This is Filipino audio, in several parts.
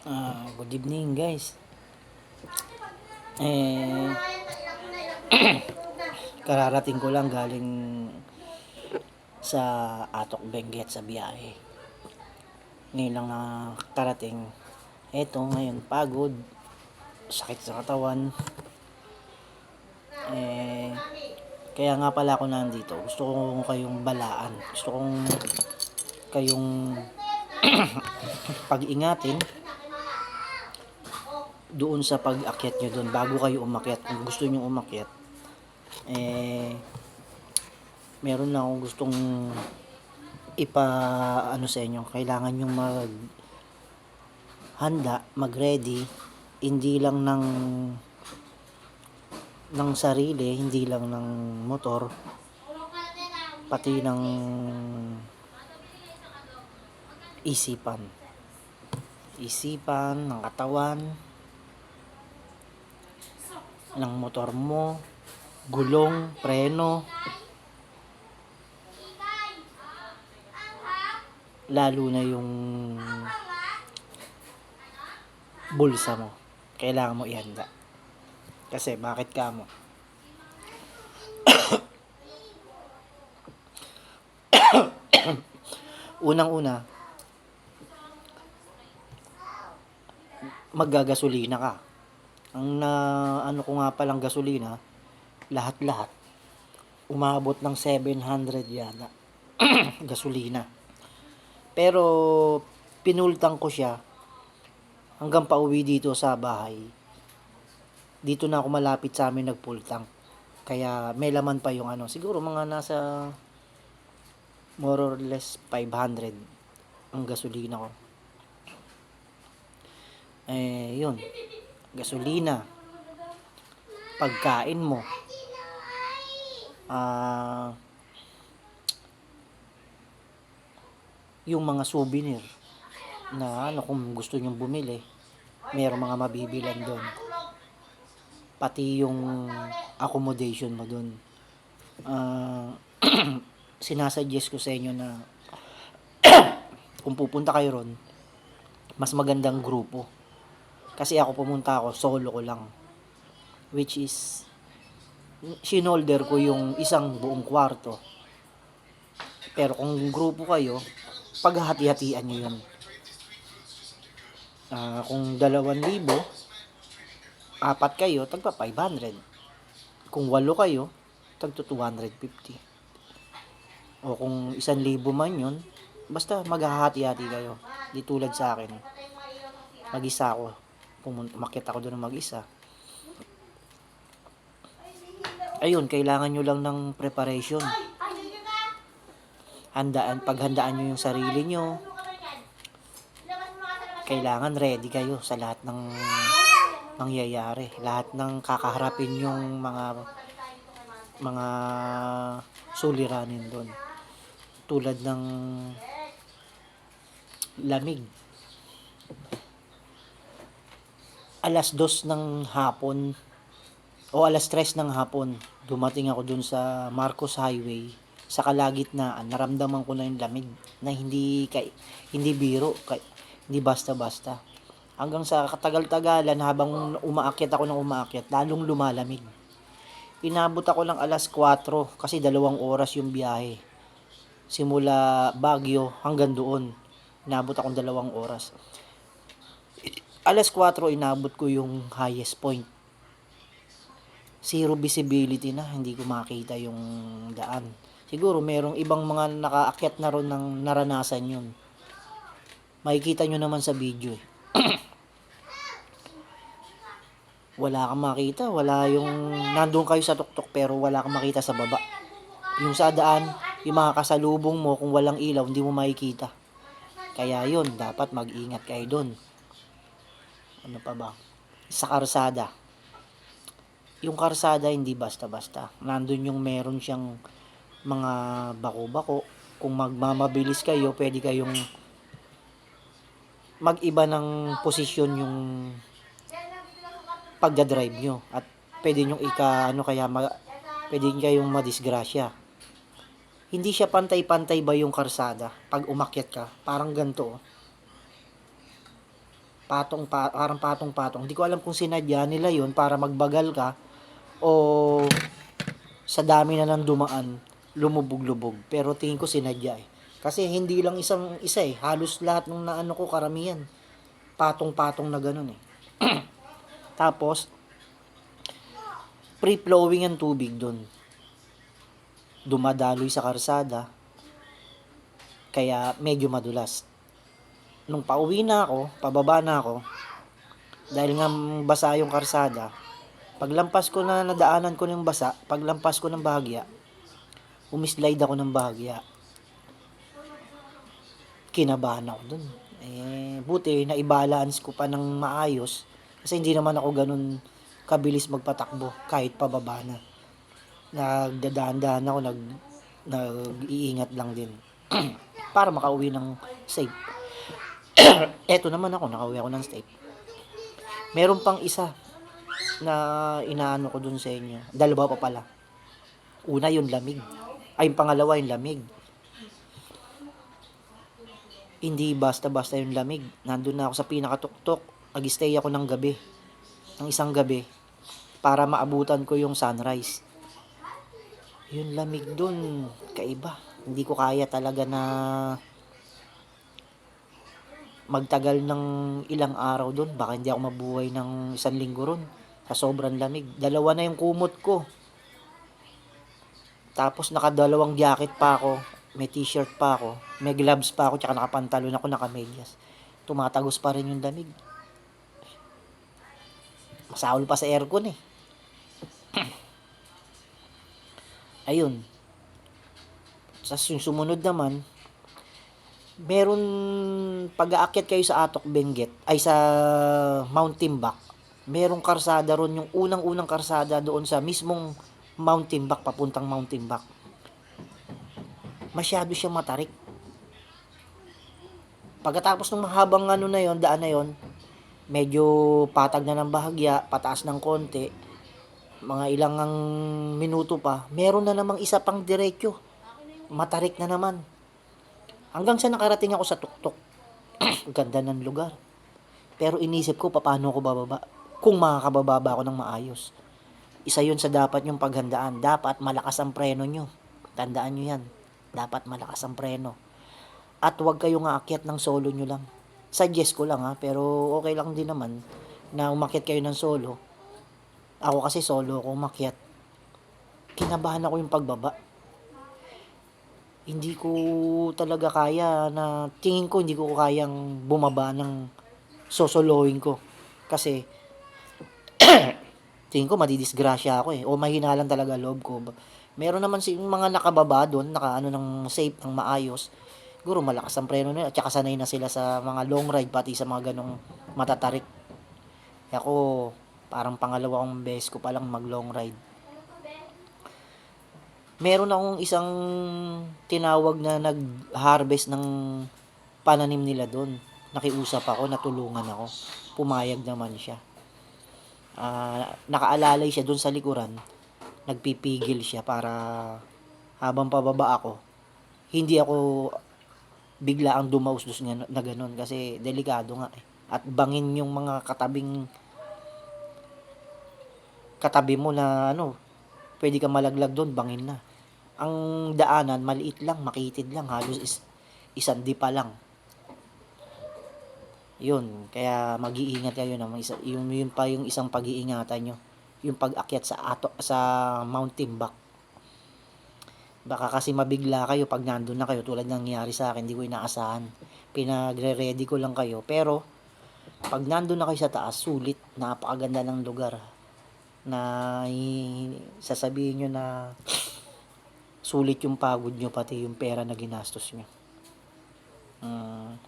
Ah, good evening guys. Eh, kararating ko lang galing sa Atok Benguet sa biyahe. Ngayon lang nakarating. Eto, ngayon pagod. Sakit sa katawan. Eh, kaya nga pala ako nandito. Gusto ko kayong balaan. Gusto kong kayong pag-ingatin doon sa pag-akyat nyo doon bago kayo umakyat kung gusto nyo umakyat eh meron na akong gustong ipa ano sa inyo kailangan nyo mag handa mag ready hindi lang ng ng sarili hindi lang ng motor pati ng isipan. Isipan ng katawan ng motor mo, gulong, preno, lalo na yung bulsa mo. Kailangan mo ihanda. Kasi bakit ka mo? Unang-una, maggagasolina ka ang na ano ko nga palang gasolina, lahat-lahat, umabot ng 700 yata. gasolina. Pero, pinultang ko siya hanggang pauwi dito sa bahay. Dito na ako malapit sa amin nagpultang. Kaya may laman pa yung ano, siguro mga nasa more or less 500 ang gasolina ko. Eh, yun gasolina, pagkain mo, ah, yung mga souvenir na ano kung gusto nyong bumili, mayroong mga mabibilan doon. Pati yung accommodation mo doon. Ah, sinasuggest ko sa inyo na kung pupunta kayo ron, mas magandang grupo kasi ako pumunta ako, solo ko lang. Which is, sinolder ko yung isang buong kwarto. Pero kung grupo kayo, paghahati-hatian nyo yun. Ah, kung dalawang libo, apat kayo, tagpa 500. Kung walo kayo, tagto 250. O kung isang libo man yun, basta maghahati-hati kayo. Di tulad sa akin. Mag-isa ako pumunta, umakyat ako doon mag-isa. Ayun, kailangan nyo lang ng preparation. Handaan, paghandaan nyo yung sarili nyo. Kailangan ready kayo sa lahat ng nangyayari. Lahat ng kakaharapin yung mga mga suliranin doon. Tulad ng lamig alas dos ng hapon o alas tres ng hapon dumating ako dun sa Marcos Highway sa kalagitnaan. Naramdaman ko na yung lamig na hindi kay hindi biro kay, hindi basta-basta. Hanggang sa katagal-tagalan habang umaakyat ako ng umaakyat lalong lumalamig. Inabot ako ng alas 4 kasi dalawang oras yung biyahe. Simula Baguio hanggang doon inabot akong dalawang oras alas 4 inabot ko yung highest point. Zero visibility na, hindi ko makita yung daan. Siguro merong ibang mga nakaakyat na ron ng naranasan yun. Makikita nyo naman sa video eh. wala kang makita, wala yung nandun kayo sa tuktok pero wala kang makita sa baba. Yung sa daan, yung mga kasalubong mo kung walang ilaw, hindi mo makikita. Kaya yun, dapat mag-ingat kayo doon ano pa ba? Sa karsada. Yung karsada hindi basta-basta. Nandun yung meron siyang mga bako-bako. Kung magmamabilis kayo, pwede kayong mag-iba ng posisyon yung pagdadrive nyo. At pwede nyo ika, ano kaya, ma, pwede kayong madisgrasya. Hindi siya pantay-pantay ba yung karsada pag umakyat ka? Parang ganito. Oh Patong, pa, parang patong-patong. Hindi ko alam kung sinadya nila yon para magbagal ka o sa dami na ng dumaan, lumubog-lubog. Pero tingin ko sinadya eh. Kasi hindi lang isang isa eh. Halos lahat ng naano ko karamihan. Patong-patong na ganun eh. Tapos, free-flowing ang tubig doon. Dumadaloy sa karsada. Kaya medyo madulas. Nung pauwi na ako, pababa na ako, dahil nga basa yung karsada, paglampas ko na nadaanan ko ng basa, paglampas ko ng bahagya, umislide ako ng bahagya. Kinabahan ako dun. Eh, buti na i-balance ko pa ng maayos kasi hindi naman ako ganun kabilis magpatakbo kahit pababa na. Nagdadaan-daan ako, nag, nag-iingat lang din. para makauwi ng safe. Eto naman ako, nakauwi ako ng safe. Meron pang isa na inaano ko dun sa inyo. Dalawa pa pala. Una yung lamig. Ay, yung pangalawa yung lamig. Hindi basta-basta yung lamig. Nandun na ako sa pinakatuktok. Nag-stay ako ng gabi. Ng isang gabi. Para maabutan ko yung sunrise. Yung lamig dun, kaiba. Hindi ko kaya talaga na magtagal ng ilang araw dun. Baka hindi ako mabuhay ng isang linggo ron. Sa sobrang lamig. Dalawa na yung kumot ko. Tapos nakadalawang jacket pa ako. May t-shirt pa ako. May gloves pa ako. Tsaka nakapantalon ako, nakamedyas. Tumatagos pa rin yung lamig. Masahol pa sa aircon eh. Ayun. Sa yung sumunod naman, meron pag-aakyat kayo sa Atok Benguet, ay sa Mount Timbak, merong karsada ron, yung unang-unang karsada doon sa mismong Mount Timbak, papuntang Mount Timbak. Masyado siya matarik. Pagkatapos ng mahabang ano na yon, daan na yon, medyo patag na ng bahagya, pataas ng konti, mga ilang ang minuto pa, meron na namang isa pang diretso. Matarik na naman. Hanggang sa nakarating ako sa tuktok. Ganda ng lugar. Pero inisip ko, paano ako bababa? Kung makakababa ba ako ng maayos. Isa yun sa dapat yung paghandaan. Dapat malakas ang preno nyo. Tandaan nyo yan. Dapat malakas ang preno. At huwag kayong aakyat ng solo nyo lang. Suggest ko lang ha, pero okay lang din naman na umakyat kayo ng solo. Ako kasi solo ako umakyat. Kinabahan ako yung pagbaba hindi ko talaga kaya na tingin ko hindi ko kayang bumaba ng sosolohin ko. Kasi tingin ko madidisgrasya ako eh. O mahina lang talaga loob ko. Meron naman si mga nakababa doon, naka ano ng safe, ng maayos. Siguro malakas ang preno nila. At saka sanay na sila sa mga long ride, pati sa mga ganong matatarik. Ako, parang pangalawa kong beses ko palang mag long ride meron akong isang tinawag na nag-harvest ng pananim nila doon. Nakiusap ako, natulungan ako. Pumayag naman siya. Uh, nakaalalay siya doon sa likuran. Nagpipigil siya para habang pababa ako, hindi ako bigla ang dumausdos nga na ganun kasi delikado nga eh. At bangin yung mga katabing katabi mo na ano, pwede ka malaglag doon, bangin na ang daanan maliit lang, makitid lang, halos is, isang di pa lang. Yun, kaya mag-iingat kayo na isa, yung, yun pa yung isang pag-iingatan nyo. Yung pag-akyat sa ato, sa Mount Timbak. Baka kasi mabigla kayo pag nandun na kayo tulad ng nangyari sa akin, hindi ko inaasahan. Pinagre-ready ko lang kayo. Pero, pag nandun na kayo sa taas, sulit, napakaganda ng lugar. Na sasabihin nyo na sulit yung pagod nyo pati yung pera na ginastos nyo. Uh,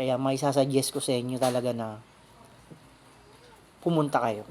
kaya may sasuggest ko sa inyo talaga na pumunta kayo.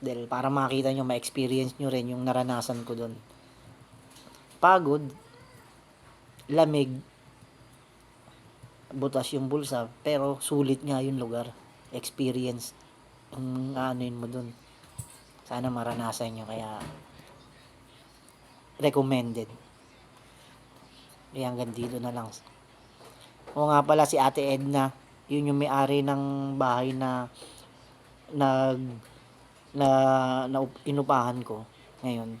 Dahil para makita nyo, ma-experience nyo rin yung naranasan ko doon. Pagod, lamig, butas yung bulsa, pero sulit nga yung lugar. Experience, ang anuin mo doon. Sana maranasan nyo, kaya recommended. Kaya hanggang dito na lang. O nga pala si Ate Edna, Yun yung may-ari ng bahay na nag na, na inupahan ko ngayon.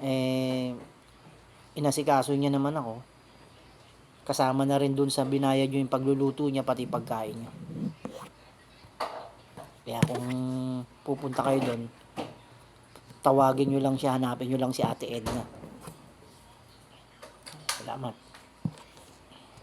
Eh, inasikaso niya naman ako. Kasama na rin dun sa binayad yung pagluluto niya, pati pagkain niya. Kaya kung pupunta kayo doon, tawagin nyo lang siya, hanapin nyo lang si Ate Edna. Salamat.